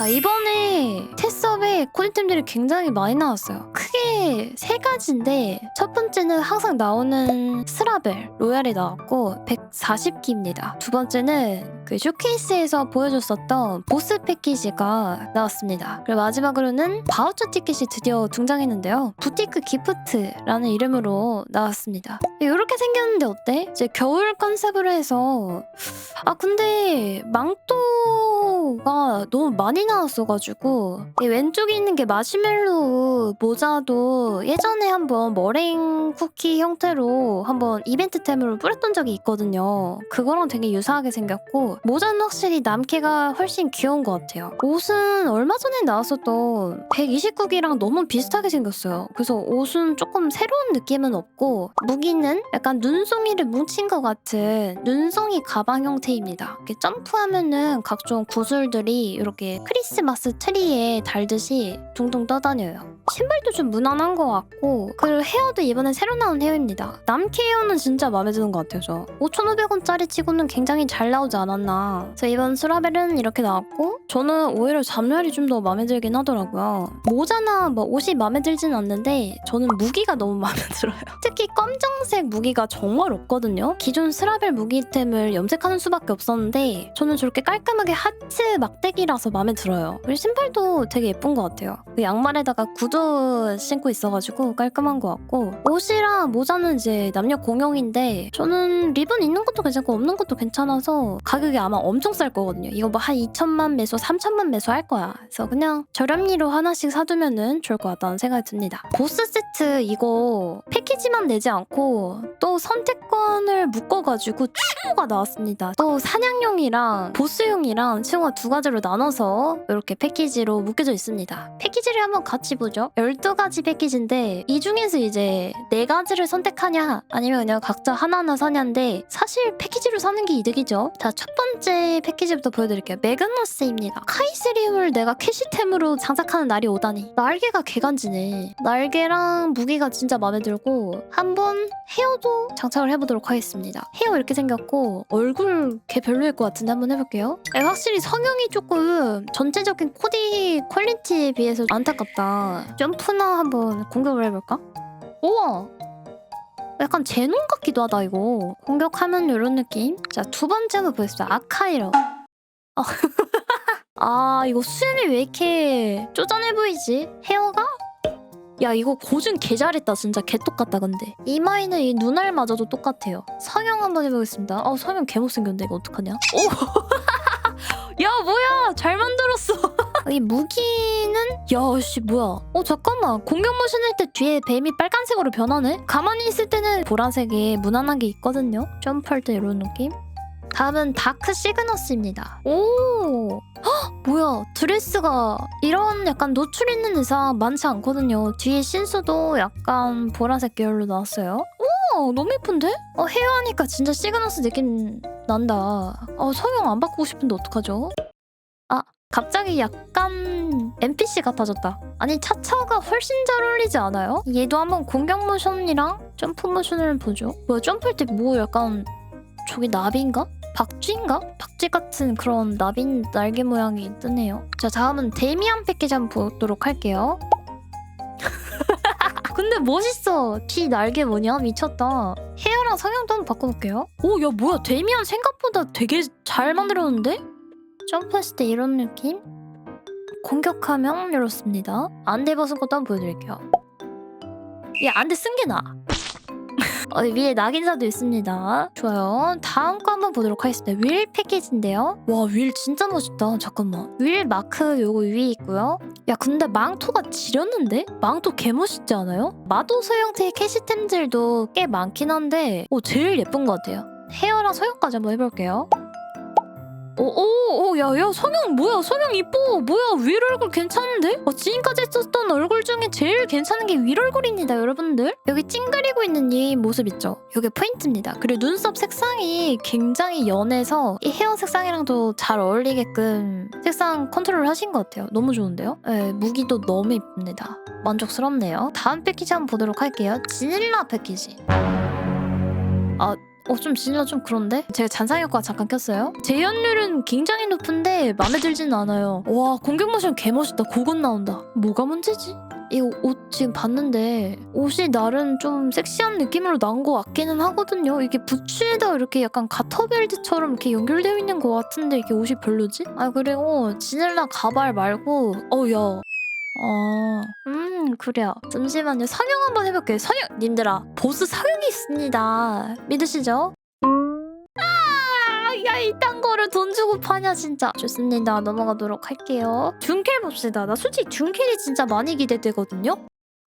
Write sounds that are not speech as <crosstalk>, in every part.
자 이번에 테스업에 코디템들이 굉장히 많이 나왔어요. 크게 세 가지인데 첫 번째는 항상 나오는 스라벨 로얄이 나왔고 140기입니다. 두 번째는 그 쇼케이스에서 보여줬었던 보스 패키지가 나왔습니다. 그리고 마지막으로는 바우처 티켓이 드디어 등장했는데요. 부티크 기프트라는 이름으로 나왔습니다. 이렇게 생겼는데 어때? 이제 겨울 컨셉으로 해서 아 근데 망토가 너무 많이 나왔어가지고 이 왼쪽에 있는 게 마시멜로 모자도 예전에 한번 머랭 쿠키 형태로 한번 이벤트템으로 뿌렸던 적이 있거든요. 그거랑 되게 유사하게 생겼고 모자는 확실히 남캐가 훨씬 귀여운 것 같아요. 옷은 얼마 전에 나왔었던 129기랑 너무 비슷하게 생겼어요. 그래서 옷은 조금 새로운 느낌은 없고 무기는 약간 눈송이를 뭉친 것 같은 눈송이 가방 형태입니다. 이렇게 점프하면은 각종 구슬들이 이렇게 크리스마스 트리에 달듯이 둥둥 떠다녀요. 신발도 좀 무난한 것 같고 그리고 헤어도 이번에 새로 나온 헤어입니다. 남캐 헤어는 진짜 마음에 드는 것 같아요. 저 5,500원짜리 치고는 굉장히 잘 나오지 않았나. 그래서 이번 스라벨은 이렇게 나왔고 저는 오히려 잡멸이 좀 더 마음에 들긴 하더라고요. 모자나 뭐 옷이 마음에 들진 않는데 저는 무기가 너무 <laughs> 마음에 들어요. 특히 검정색 무기가 정말 없거든요. 기존 스라벨 무기템을 염색하는 수밖에 없었는데 저는 저렇게 깔끔하게 하트 막대기라서 마음에 들어요. 그리고 신발도 되게 예쁜 것 같아요. 그 양말에다가 구두 신고 있어가지고 깔끔한 것 같고 옷이랑 모자는 이제 남녀 공용인데 저는 리본 있는 것도 괜찮고 없는 것도 괜찮아서 가격이 아마 엄청 쌀 거거든요. 이거 뭐 한 2천만 매수, 3천만 매수 할 거야. 그래서 그냥 저렴리로 하나씩 사두면은 좋을 것 같다는 생각이 듭니다. 보스 세트 이거 패키지만 내지 않고 또 선택권을 묶어가지고 칭호가 나왔습니다. 또 사냥용이랑 보스용이랑 칭호가 두 가지로 나눠서 이렇게 패키지로 묶여져 있습니다. 패키지를 한번 같이 보죠. 12가지 패키지인데 이 중에서 이제 네 가지를 선택하냐 아니면 그냥 각자 하나하나 사냐인데 사실 패키지로 사는 게 이득이죠. 자, 첫 번째 패키지부터 보여드릴게요. 매그너스입니다. 카이스리움을 내가 캐시템으로 장착하는 날이 오다니. 날개가 개간지네. 날개랑 무기가 진짜 마음에 들고 한번 헤어도 장착을 해보도록 하겠습니다. 헤어 이렇게 생겼고 얼굴 개 별로일 것 같은데 한번 해볼게요. 네, 확실히 성형이 조금 전체적인 코디 퀄리티에 비해서 안타깝다. 점프나 한번 공격을 해볼까? 우와! 약간 제논 같기도 하다 이거. 공격하면 이런 느낌? 자 두 번째 한번 보겠습니다. 아카이로 어. <laughs> 아 이거 수염이 왜 이렇게 쪼잔해 보이지? 헤어가? 야 이거 고준 개 잘했다 진짜. 개 똑같다 근데. 이마이는 이 눈알마저도 똑같아요. 성형 한번 해보겠습니다. 어 성형 개 못생겼는데 이거 어떡하냐? 오! <laughs> 야 뭐야! 잘 만들었어 이 무기는? 야씨 뭐야? 어 잠깐만. 공격 모션 할 때 뒤에 뱀이 빨간색으로 변하네? 가만히 있을 때는 보라색에 무난한 게 있거든요. 점프할 때 이런 느낌? 다음은 다크 시그너스입니다. 오! 헉, 뭐야? 드레스가 이런 약간 노출 있는 의상 많지 않거든요. 뒤에 신수도 약간 보라색 계열로 나왔어요. 오 너무 예쁜데? 어 헤어하니까 진짜 시그너스 느낌 난다. 어 성형 안 바꾸고 싶은데 어떡하죠? 아 갑자기 약간 NPC 같아졌다. 아니 차차가 훨씬 잘 어울리지 않아요? 얘도 한번 공격 모션이랑 점프 모션을 보죠. 뭐야 점프할 때 뭐 약간 저기 나비인가? 박쥐인가? 박쥐 같은 그런 나비 날개 모양이 뜨네요. 자 다음은 데미안 패키지 한번 보도록 할게요. <laughs> 근데 멋있어. 뒤 날개 뭐냐? 미쳤다. 헤어랑 성형도 한번 바꿔볼게요. 오, 야 뭐야? 데미안 생각보다 되게 잘 만들었는데? 점프했을 때 이런 느낌? 공격하면 이렇습니다. 안대 벗은 것도 한번 보여드릴게요. 야 안대 쓴 게 나. <laughs> 어, 위에 낙인사도 있습니다. 좋아요. 다음 거 한번 보도록 하겠습니다. 윌 패키지인데요. 와, 윌 진짜 멋있다. 잠깐만. 윌 마크 요거 위에 있고요. 야, 근데 망토가 지렸는데? 망토 개 멋있지 않아요? 마도소 형태의 캐시템들도 꽤 많긴 한데, 오, 제일 예쁜 것 같아요. 헤어랑 소형까지 한번 해볼게요. 오오오 야야 성형 뭐야? 성형 이뻐. 뭐야? 윌 얼굴 괜찮은데? 어, 지금까지 썼던 얼굴 중에 제일 괜찮은 게 윌 얼굴입니다 여러분들. 여기 찡그리고 있는 이 모습 있죠? 이게 포인트입니다. 그리고 눈썹 색상이 굉장히 연해서 이 헤어 색상이랑도 잘 어울리게끔 색상 컨트롤 하신 것 같아요. 너무 좋은데요? 네 무기도 너무 이쁩니다. 만족스럽네요. 다음 패키지 한번 보도록 할게요. 지닐라 패키지. 아 어 좀 진짜 좀 그런데? 제가 잔상 효과 잠깐 꼈어요. 재현율은 굉장히 높은데 마음에 들지는 않아요. 와 공격 모션 개멋있다. 고건 나온다. 뭐가 문제지? 이 옷 지금 봤는데 옷이 나름 좀 섹시한 느낌으로 나온 것 같기는 하거든요. 이게 부츠에다 이렇게 약간 가터벨트처럼 이렇게 연결되어 있는 것 같은데 이게 옷이 별로지? 아 그리고 지넬라 가발 말고 어야 어, 음, 그래요. 잠시만요. 성형 한번 해볼게요. 성형, 님들아, 보스 성형이 있습니다. 믿으시죠? 아, 야, 이딴 거를 돈 주고 파냐, 진짜. 좋습니다. 넘어가도록 할게요. 둔켈 봅시다. 나 솔직히 둔켈이 진짜 많이 기대되거든요?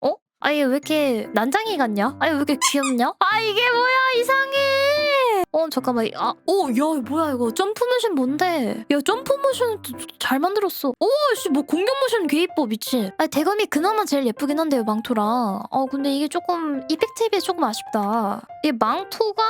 어? 아, 얘왜 이렇게 난장이 같냐? 아, 얘왜 이렇게 귀엽냐? 아, 이게 뭐야, 이상해! 어, 잠깐만. 아, 오, 야, 뭐야, 이거. 점프 모션 뭔데? 야, 점프 모션 잘 만들었어. 오, 씨, 뭐 공격 모션 개 이뻐, 미친. 아, 대검이 그나마 제일 예쁘긴 한데요, 망토랑. 어, 근데 이게 조금 이펙트에 비해 조금 아쉽다. 이 망토가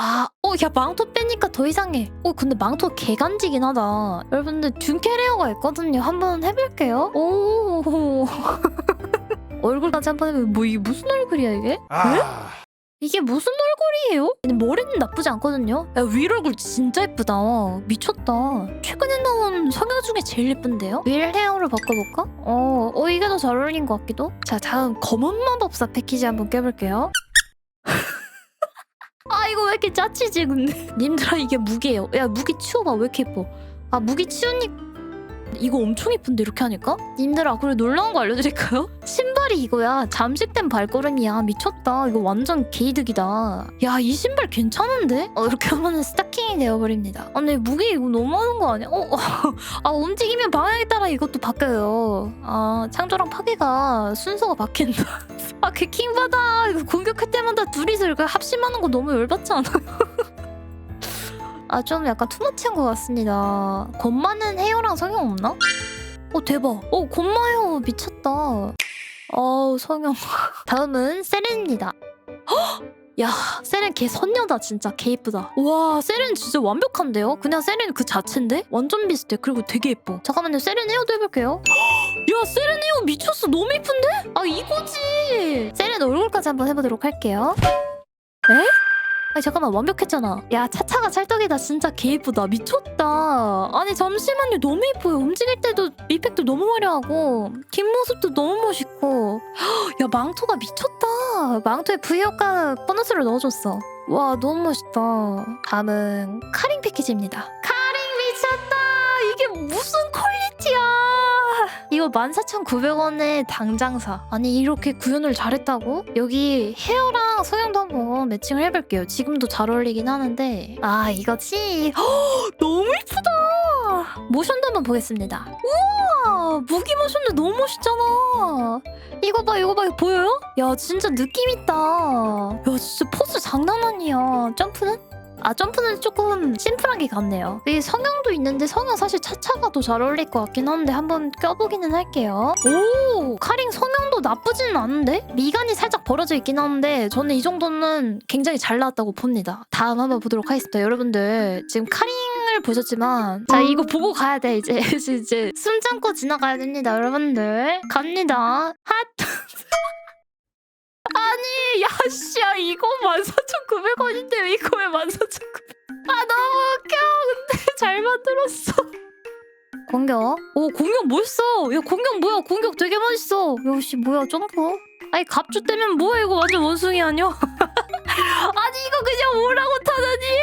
아, 어, 야, 망토 빼니까 더 이상해. 어, 근데 망토 개간지긴 하다. 여러분들 둔캐레어가 있거든요. 한번 해볼게요. 오. <laughs> 얼굴까지 한번 해보면 뭐 이게 무슨 얼굴이야 이게? 아, 이게 무슨 얼굴이에요? 근데 머리는 나쁘지 않거든요. 야, 윌 얼굴 진짜 예쁘다. 미쳤다. 최근에 나온 성형 중에 제일 예쁜데요? 윌 헤어로 바꿔볼까? 어, 어 이게 더 잘 어울린 것 같기도. 자, 다음 검은 마법사 패키지 한번 껴볼게요. <laughs> 아 이거 왜 이렇게 짜치지 근데? <laughs> 님들아 이게 무기예요. 야 무기 치워봐 왜 이렇게 예뻐? 아 무기 치우니 이거 엄청 예쁜데 이렇게 하니까? 님들아 그리고 놀라운 거 알려드릴까요? <laughs> 신발이 이거야 잠식된 발걸음이야 미쳤다 이거 완전 게이득이다 야 이 신발 괜찮은데? 어 이렇게 하면은 스타킹이 되어버립니다 아 근데 무게 이거 너무하는 거 아니야? 어? <laughs> 아 움직이면 방향에 따라 이것도 바뀌어요 아 창조랑 파괴가 순서가 바뀐다 <laughs> 아그 킹받아 이거 공격할 때마다 둘이서 이렇게 합심하는 거 너무 열받지 않아요? <laughs> 아 좀 약간 투머치한 것 같습니다. 겉마는 헤어랑 성형 없나? 어 대박. 어 겉마요 미쳤다. 어우 성형. 다음은 세렌입니다. 헉! <gasps> 야 세렌 개 선녀다 진짜 개 이쁘다. 와 세렌 진짜 완벽한데요? 그냥 세렌 그 자체인데? 완전 비슷해. 그리고 되게 예뻐. 잠깐만요 세렌 헤어도 해볼게요. <gasps> 야 세렌 헤어 미쳤어 너무 이쁜데? 아 이거지. 세렌 얼굴까지 한번 해보도록 할게요. 에? 아니 잠깐만 완벽했잖아. 야 차차가 찰떡이다 진짜 개 이쁘다 미쳤다. 아니 잠시만요 너무 이뻐요. 움직일 때도 이펙트 너무 화려하고 뒷모습도 너무 멋있고 헉, 야 망토가 미쳤다. 망토에 V 효과 보너스를 넣어줬어. 와 너무 멋있다. 다음은 카링 패키지입니다. 카링 미쳤다. 이게 무슨 퀄리티야. 이거 14,900원에 당장 사. 아니 이렇게 구현을 잘했다고? 여기 헤어랑 성형도 한번 매칭을 해볼게요. 지금도 잘 어울리긴 하는데 아 이거지? 헉, 너무 이쁘다. 모션도 한번 보겠습니다. 우와 무기 모션도 너무 멋있잖아. 이거 봐 이거 봐 이거 보여요? 야 진짜 느낌 있다. 야 진짜 포즈 장난 아니야. 점프는? 아 점프는 조금 심플하게 갔네요. 이 성형도 있는데 성형 사실 차차가 더 잘 어울릴 것 같긴 한데 한번 껴보기는 할게요. 오 카링 성형도 나쁘지는 않은데 미간이 살짝 벌어져 있긴 한데 저는 이 정도는 굉장히 잘 나왔다고 봅니다. 다음 한번 보도록 하겠습니다. 여러분들 지금 카링을 보셨지만 자 이거 보고 가야 돼 이제 <laughs> 이제 숨 참고 지나가야 됩니다. 여러분들 갑니다. 핫. 아니 야씨야 이거 14,900원인데 왜 이거 왜 14,900원 아 너무 웃겨. 근데 잘 만들었어. 공격? 오 공격 멋있어? 야 공격 뭐야? 공격 되게 멋있어. 역시 뭐야 점프? 아니 갑주 때면 뭐야? 이거 완전 원숭이 아니야? <laughs> 아니 이거 그냥 오라고 타다니에요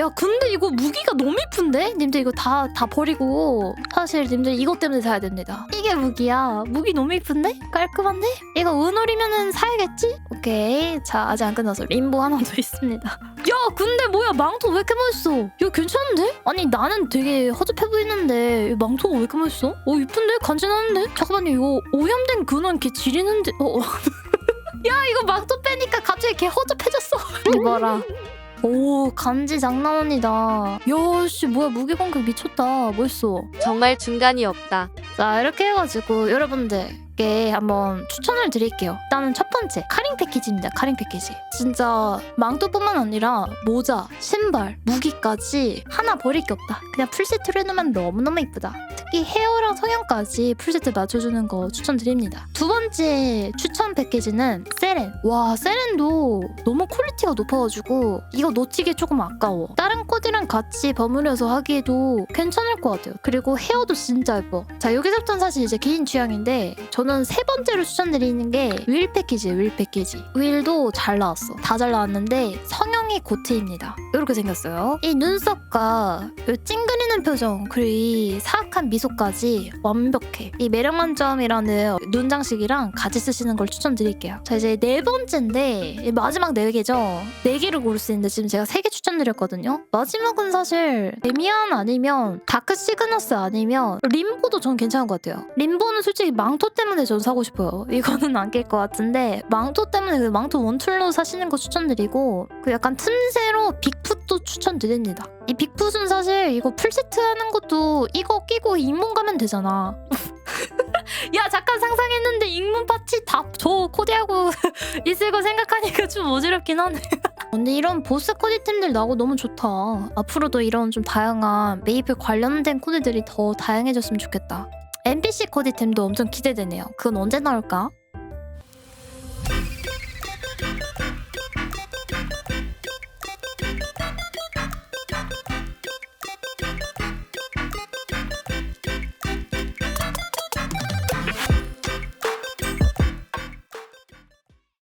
야 근데 이거 무기가 너무 이쁜데? 님들 이거 다 다 버리고 사실 님들 이것 때문에 사야 됩니다 이게 무기야 무기 너무 이쁜데? 깔끔한데? 이거 은올이면은 사야겠지? 오케이 자 아직 안 끝났어 림보 하나 더 있습니다 <laughs> 야 근데 뭐야 망토 왜 이렇게 멋있어 야 괜찮은데? 아니 나는 되게 허접해 보이는데 이 망토가 왜 이렇게 멋있어? 어 이쁜데? 간지나는데? 잠깐만요 이거 오염된 근원 이렇게 지리는데 어, 어. <laughs> 야 이거 망토 빼니까 갑자기 개 허접해졌어 <laughs> 이봐라 오 간지 장난 아니다. 야씨 뭐야 무기 공격 미쳤다. 멋있어. 정말 중간이 없다. 자 이렇게 해가지고 여러분들께 한번 추천을 드릴게요. 일단은 첫 번째 카링 패키지입니다 카링 패키지. 진짜 망토뿐만 아니라 모자, 신발, 무기까지 하나 버릴 게 없다. 그냥 풀세트로 해놓으면 너무너무 이쁘다. 특히 헤어랑 성형까지 풀세트 맞춰주는 거 추천드립니다. 두 번째 번째 추천 패키지는 세렌. 와 세렌도 너무 퀄리티가 높아가지고 이거 놓치기 조금 아까워. 다른 코디랑 같이 버무려서 하기에도 괜찮을 것 같아요. 그리고 헤어도 진짜 예뻐. 자 여기서부터는 사실 이제 개인 취향인데 저는 세 번째로 추천드리는 게 윌 패키지예요. 윌 패키지. 윌도 잘 나왔어. 다 잘 나왔는데 성형이 고트입니다. 이렇게 생겼어요. 이 눈썹과 이 찡그리는 표정 그리고 이 사악한 미소까지 완벽해. 이 매력 만점이라는 눈 장식이 랑 같이 쓰시는 걸 추천드릴게요. 자 이제 네 번째인데 이 마지막 네 개죠. 네 개를 고를 수 있는데 지금 제가 세 개 추천드렸거든요. 마지막은 사실 데미안 아니면 다크 시그너스 아니면 림보도 전 괜찮은 것 같아요. 림보는 솔직히 망토 때문에 전 사고 싶어요. <laughs> 이거는 안 낄 것 같은데 망토 때문에 그 망토 원툴로 사시는 거 추천드리고 그 약간 틈새로 빅풋도 추천드립니다. 이 빅풋은 사실 이거 풀세트 하는 것도 이거 끼고 잇몸 가면 되잖아. 야 잠깐 상상했는데 잉문 파츠 다저 코디하고 <laughs> 있을 거 생각하니까 좀 어지럽긴 하네. <laughs> 근데 이런 보스 코디템들 나오고 너무 좋다. 앞으로도 이런 좀 다양한 메이플 관련된 코디들이 더 다양해졌으면 좋겠다. NPC 코디템도 엄청 기대되네요. 그건 언제 나올까?